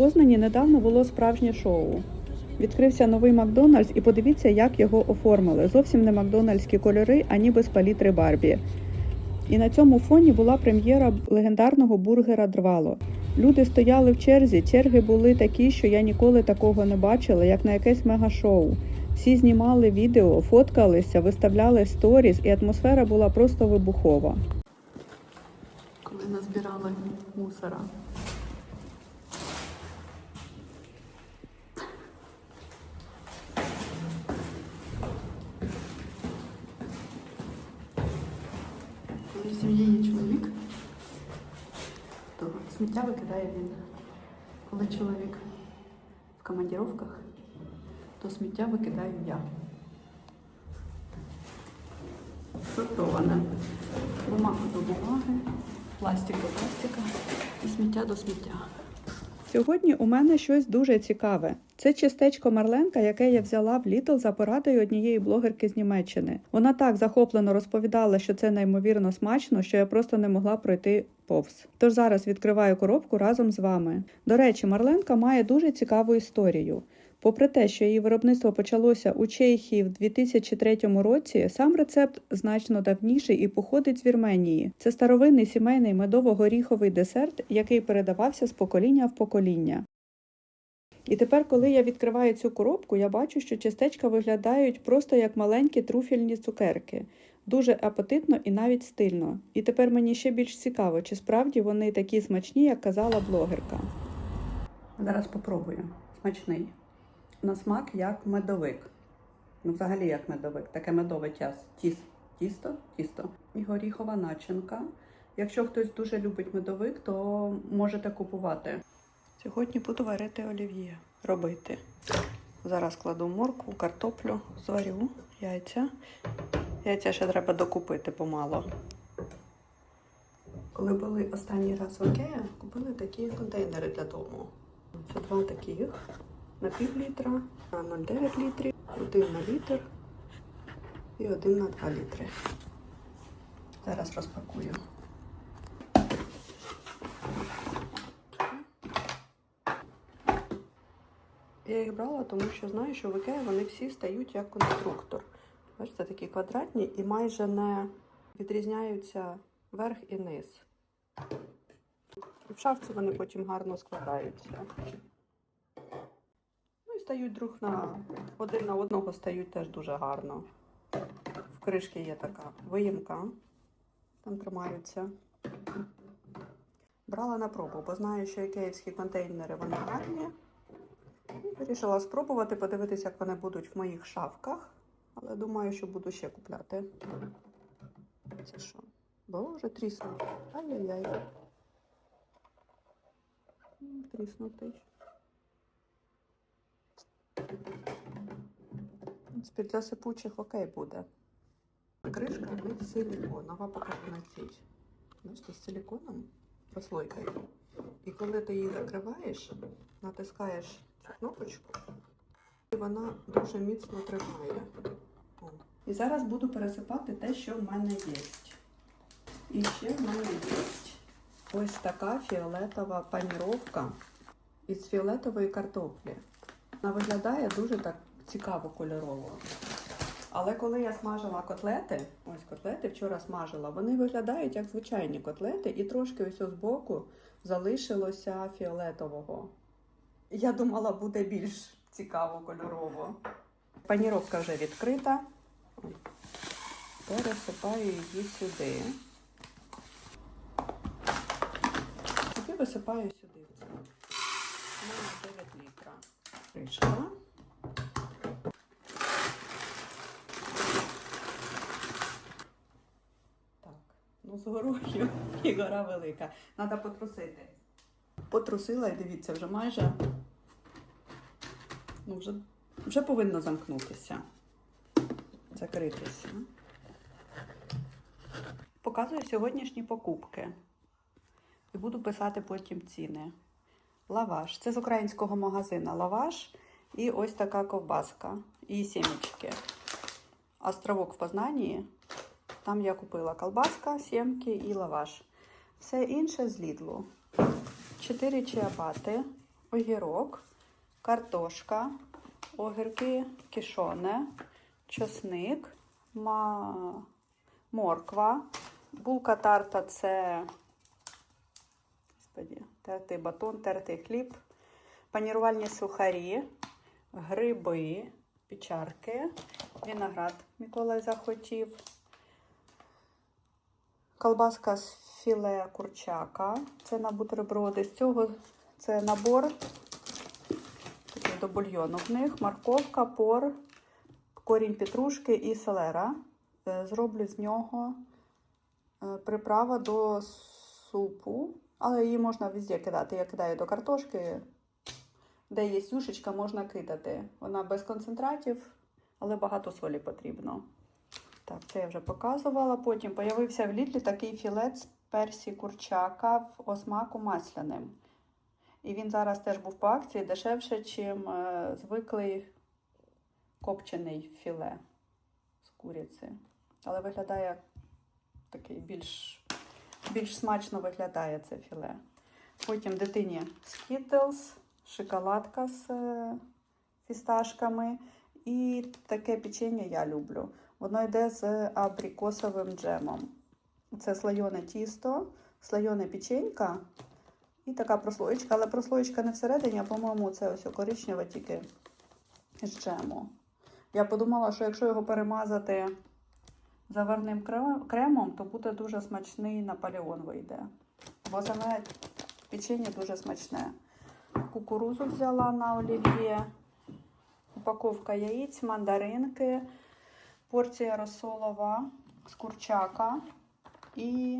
Познані недавно було справжнє шоу. Відкрився новий Макдональдс, і подивіться, як його оформили. Зовсім не макдональдські кольори, а ніби з палітри Барбі. І на цьому фоні була прем'єра легендарного бургера Дрвало. Люди стояли в черзі. Черги були такі, що я ніколи такого не бачила, як на якесь мегашоу. Всі знімали відео, фоткалися, виставляли сторіс, і атмосфера була просто вибухова. Коли назбирали мусора. Коли в сім'ї є чоловік, то сміття викидає він. Коли чоловік в командіровках, то сміття викидаю я. Сортована. Бумага до бумаги, пластик до пластика і сміття до сміття. Сьогодні у мене щось дуже цікаве. Це чистечко Марленка, яке я взяла в Lidl за порадою однієї блогерки з Німеччини. Вона так захоплено розповідала, що це неймовірно смачно, що я просто не могла пройти повз. Тож зараз відкриваю коробку разом з вами. До речі, Марленка має дуже цікаву історію. Попри те, що її виробництво почалося у Чехії в 2003 році, сам рецепт значно давніший і походить з Вірменії. Це старовинний сімейний медово-горіховий десерт, який передавався з покоління в покоління. І тепер, коли я відкриваю цю коробку, я бачу, що частечка виглядають просто як маленькі труфільні цукерки. Дуже апетитно і навіть стильно. І тепер мені ще більш цікаво, чи справді вони такі смачні, як казала блогерка. Зараз попробую. Смачний. На смак як медовик. Ну, взагалі як медовик, таке медове. Тіс, тісто, тісто. І горіхова начинка. Якщо хтось дуже любить медовик, то можете купувати. Сьогодні буду варити олів'є. Робити. Зараз кладу морку, картоплю, зварю, яйця. Яйця ще треба докупити помало. Коли були останній раз в Окея, купили такі контейнери для дому. Це два таких на пів літра, на 0,9 літрів, один на літр і один на 2 літри. Зараз розпакую. Я їх брала, тому що знаю, що в Ікеї вони всі стають як конструктор. Бачите, такі квадратні і майже не відрізняються верх і низ. І в шафці вони потім гарно складаються. Ну і стають друг на один на одного стають теж дуже гарно. В кришки є така виїмка, там тримаються. Брала на пробу, бо знаю, що ікеївські контейнери вони гарні. Вирішила спробувати, подивитися, як вони будуть в моїх шафках. Але думаю, що буду ще купляти. Це що? Боже, тріснув. Ай-яй-яй. Тріснутий. В для сипучих окей буде. Кришка в них силіконова, покажу на цій. Бачите, з силіконом, прослойкою. І коли ти її закриваєш, натискаєш кнопочку, і вона дуже міцно тримає. О. І зараз буду пересипати те, що в мене є. І ще в мене є ось така фіолетова паніровка із фіолетової картоплі. Вона виглядає дуже так цікаво кольорово. Але коли я смажила котлети, ось котлети вчора смажила, вони виглядають як звичайні котлети, і трошки ось з боку залишилося фіолетового. Я думала, буде більш цікаво кольорово. Паніровка вже відкрита. Пересипаю її сюди. І висипаю сюди це. 9 літра. Кришка. Так, ну з горою і гора велика. Треба потрусити. Потрусила і дивіться, вже майже ну, вже, вже повинно замкнутися. Закритися. Показую сьогоднішні покупки. І буду писати потім ціни. Лаваш. Це з українського магазину. Лаваш і ось така ковбаска. І сімечки. Островок в Познанні. Там я купила колбаска, сімки і лаваш. Все інше з Лідлу. 4 чиабати. огірок, картошка, огірки кішоне, чосник, ма... морква, булка тарта це господі, тертий батон, тертий хліб, панірувальні сухарі, гриби, печарки, виноград Микола захотів, колбаска з філе курчака, це на бутерброди. З цього це набор до бульйону в них, морковка, пор, корінь петрушки і селера. Е, Зроблю з нього е, приправа до супу, але її можна везде кидати. Я кидаю до картошки, де є юшечка, можна кидати. Вона без концентратів, але багато солі потрібно. Так, це я вже показувала. Потім появився в літлі такий філет з персі курчака в осмаку масляним. І він зараз теж був по акції дешевше, ніж е, звиклий копчений філе з куриці. Але виглядає такий більш, більш смачно виглядає це філе. Потім дитині Skittles, шоколадка з е, фісташками. І таке печення я люблю. Воно йде з абрикосовим джемом. Це слойоне тісто, слойоне печенька і така прослоєчка. Але прослоєчка не всередині, а по-моєму, це ось коричневе тільки з. Я подумала, що якщо його перемазати заварним кремом, то буде дуже смачний Наполеон вийде. Бо саме печення дуже смачне. Кукурузу взяла на олів'є, упаковка яєць, мандаринки, порція розсолова з курчака і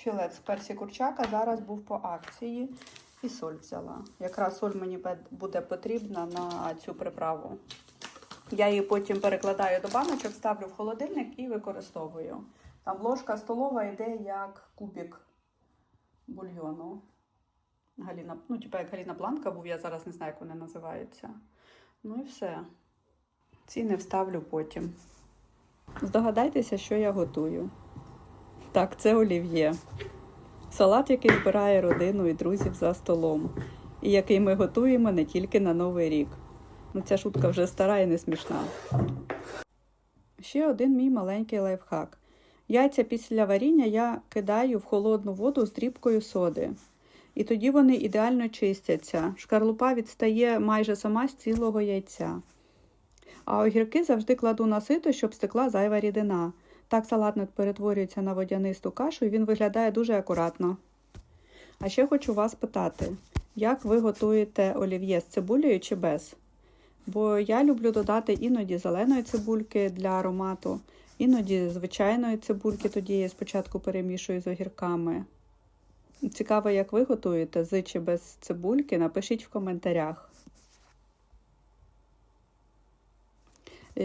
філет з персі курчака зараз був по акції. І соль взяла. Якраз соль мені буде потрібна на цю приправу. Я її потім перекладаю до баночок, ставлю в холодильник і використовую. Там ложка столова йде як кубик бульйону. Галіна, ну, типу як Галіна Бланка був, я зараз не знаю, як вони називаються. Ну і все. Ціни вставлю потім. Здогадайтеся, що я готую. Так, це олів'є. Салат, який збирає родину і друзів за столом. І який ми готуємо не тільки на Новий рік. Ну, ця шутка вже стара і не смішна. Ще один мій маленький лайфхак. Яйця після варіння я кидаю в холодну воду з дрібкою соди. І тоді вони ідеально чистяться. Шкарлупа відстає майже сама з цілого яйця. А огірки завжди кладу на сито, щоб стекла зайва рідина. Так салат не перетворюється на водянисту кашу і він виглядає дуже акуратно. А ще хочу вас питати, як ви готуєте олів'є з цибулею чи без? Бо я люблю додати іноді зеленої цибульки для аромату, іноді звичайної цибульки, тоді я спочатку перемішую з огірками. Цікаво, як ви готуєте з чи без цибульки, напишіть в коментарях.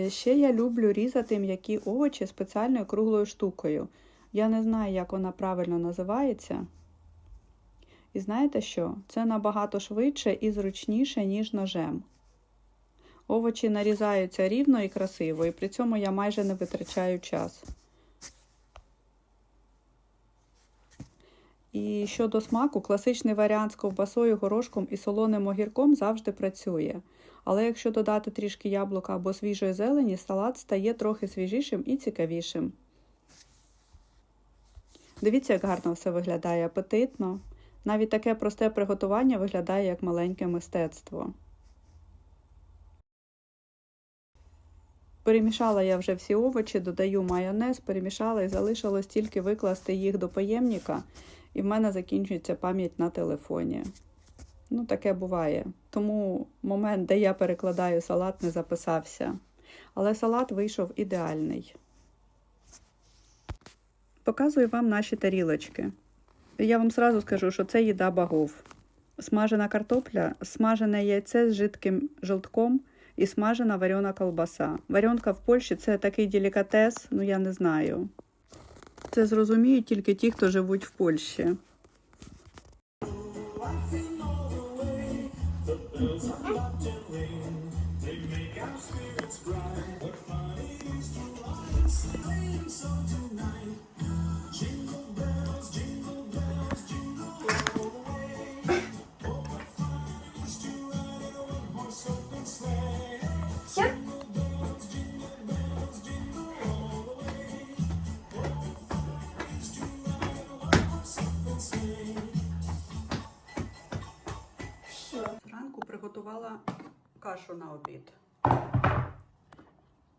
Ще я люблю різати м'які овочі спеціальною круглою штукою. Я не знаю, як вона правильно називається. І знаєте що? Це набагато швидше і зручніше, ніж ножем. Овочі нарізаються рівно і красиво, і при цьому я майже не витрачаю час. І щодо смаку, класичний варіант з ковбасою, горошком і солоним огірком завжди працює. Але якщо додати трішки яблука або свіжої зелені, салат стає трохи свіжішим і цікавішим. Дивіться, як гарно все виглядає апетитно. Навіть таке просте приготування виглядає як маленьке мистецтво. Перемішала я вже всі овочі, додаю майонез, перемішала і залишилось тільки викласти їх до поємника, і в мене закінчується пам'ять на телефоні. Ну, таке буває. Тому момент, де я перекладаю салат, не записався. Але салат вийшов ідеальний. Показую вам наші тарілочки. Я вам сразу скажу, що це їда богов. Смажена картопля, смажене яйце з жидким желтком і смажена варена колбаса. Варенка в Польщі це такий делікатес, ну я не знаю. Це зрозуміють тільки ті, хто живуть в Польщі. those. На обід.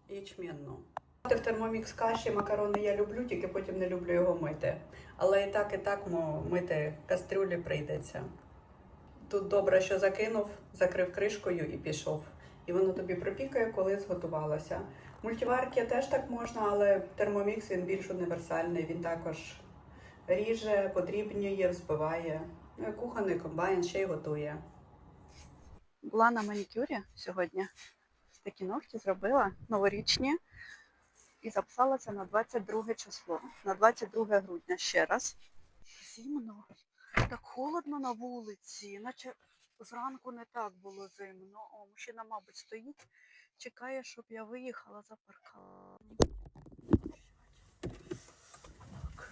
Ячменну. В термомікс каші макарони я люблю, тільки потім не люблю його мити. Але і так, і так мити кастрюлі прийдеться. Тут добре, що закинув, закрив кришкою і пішов. І воно тобі пропікає, коли зготувалося. Мультиварки теж так можна, але термомікс він більш універсальний. Він також ріже, подрібнює, взбиває. Ну кухонний комбайн ще й готує. Була на манікюрі сьогодні. Такі ногті зробила новорічні і записалася на 22 число, на 22 грудня ще раз. Зимно, так холодно на вулиці, наче зранку не так було зимно. О, мужчина, мабуть, стоїть, чекає, щоб я виїхала за паркан. Так.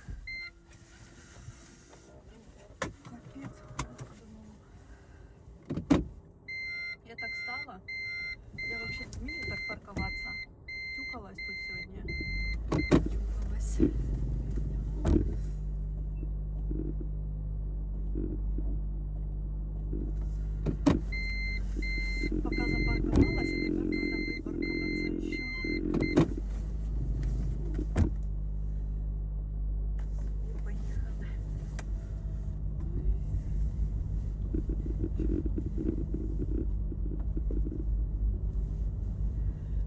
Капець, холодно. Я так стала. Я вообще не вмію так парковаться. Тюкалась тут сьогодні. Тюкалась. Пока запарковалась, а тепер треба випарковаться ще. Поїхали.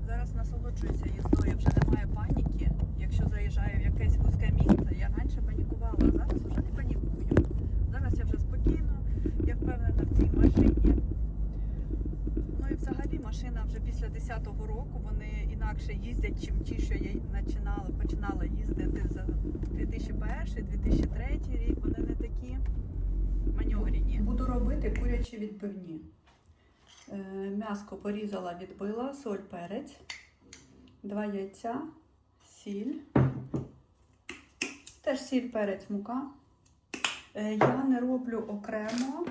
Зараз насолоджуюся їздою, вже немає паніки. Якщо заїжджаю в якесь вузьке місце, я раніше панікувала, а зараз вже не панікую. Зараз я вже спокійно, я впевнена в цій машині. Ну і взагалі машина вже після 10-го року вони їздять, чим ті, що я починала, починала їздити за 2001-2003 рік. Вони не такі маневрені. Буду робити курячі відбивні. Е, М'яско порізала, відбила, соль, перець, два яйця, сіль, теж сіль, перець, мука. Е, Я не роблю окремо.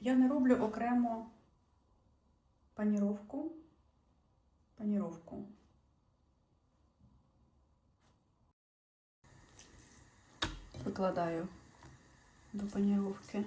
Я не роблю окремо паніровку. Паніровку. Викладаю до паніровки.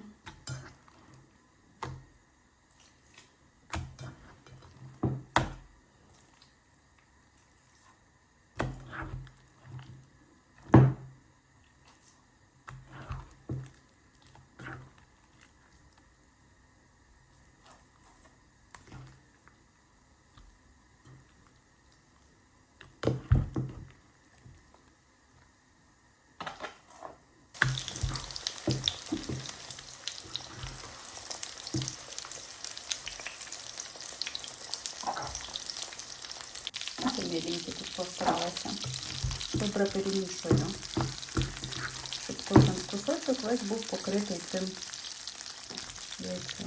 Ось тут постаралася. Добре перемішую, щоб кожен кусочок весь був покритий цим яйцем.